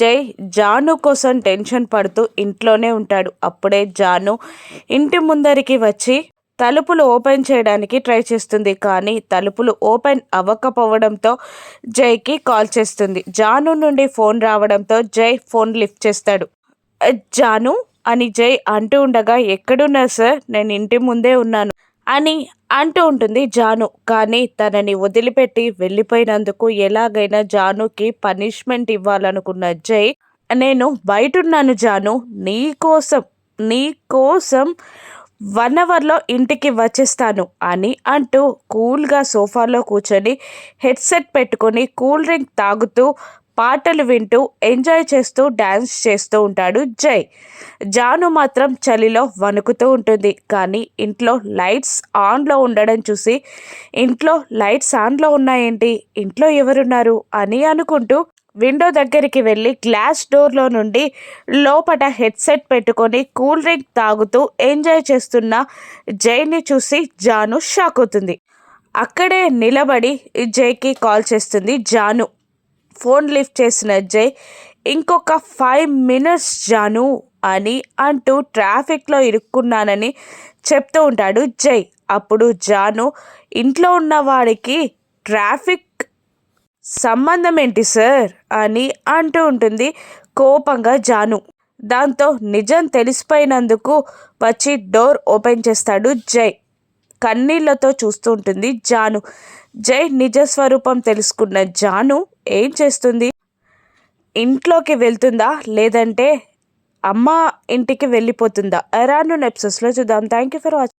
జై జాను కోసం టెన్షన్ పడుతూ ఇంట్లోనే ఉంటాడు. అప్పుడే జాను ఇంటి ముందరికి వచ్చి తలుపులు ఓపెన్ చేయడానికి ట్రై చేస్తుంది. కానీ తలుపులు ఓపెన్ అవ్వకపోవడంతో జైకి కాల్ చేస్తుంది. జాను నుండి ఫోన్ రావడంతో జై ఫోన్ లిఫ్ట్ చేస్తాడు. జాను అని జై అంటూ ఉండగా ఎక్కడున్నా సార్? నేను ఇంటి ముందే ఉన్నాను. అని అంటూ ఉంటుంది జాను. కానీ తనని వదిలిపెట్టి వెళ్ళిపోయినందుకు ఎలాగైనా జానుకి పనిష్మెంట్ ఇవ్వాలనుకున్న జై నేను బయటున్నాను జాను. నీ కోసం నీ కోసం వన్ అవర్లో ఇంటికి వచ్చేస్తాను అని అంటూ కూల్గా సోఫాలో కూర్చొని హెడ్సెట్ పెట్టుకొని కూల్ డ్రింక్ తాగుతూ పాటలు వింటూ ఎంజాయ్ చేస్తూ డ్యాన్స్ చేస్తూ ఉంటాడు జై. జాను మాత్రం చలిలో వణుకుతూ ఉంటుంది. కానీ ఇంట్లో లైట్స్ ఆన్లో ఉండడం చూసి ఇంట్లో లైట్స్ ఆన్లో ఉన్నాయేంటి? ఇంట్లో ఎవరున్నారు? అని అనుకుంటూ విండో దగ్గరికి వెళ్ళి గ్లాస్ డోర్లో నుండి లోపల హెడ్సెట్ పెట్టుకొని కూల్ డ్రింక్ తాగుతూ ఎంజాయ్ చేస్తున్న జైని చూసి జాను షాక్ అవుతుంది. అక్కడే నిలబడి జైకి కాల్ చేస్తుంది జాను. ఫోన్ లిఫ్ట్ చేసిన జై ఇంకొక ఫైవ్ మినిట్స్ జాను అని అంటూ ట్రాఫిక్లో ఇరుక్కున్నానని చెప్తూ ఉంటాడు జై. అప్పుడు జాను ఇంట్లో ఉన్న వాడికి ట్రాఫిక్ సంబంధం ఏంటి సార్? అని అంటూ ఉంటుంది కోపంగా జాను. దాంతో నిజం తెలిసిపోయినందుకు వచ్చి డోర్ ఓపెన్ చేస్తాడు జై. కన్నీళ్ళతో చూస్తూ ఉంటుంది జాను. జై నిజ స్వరూపం తెలుసుకున్న జాను ఏం చేస్తుంది? ఇంట్లోకి వెళ్తుందా? లేదంటే అమ్మ ఇంటికి వెళ్ళిపోతుందా? ఎరాను నెప్సెస్లో చూద్దాం. Thank you for watching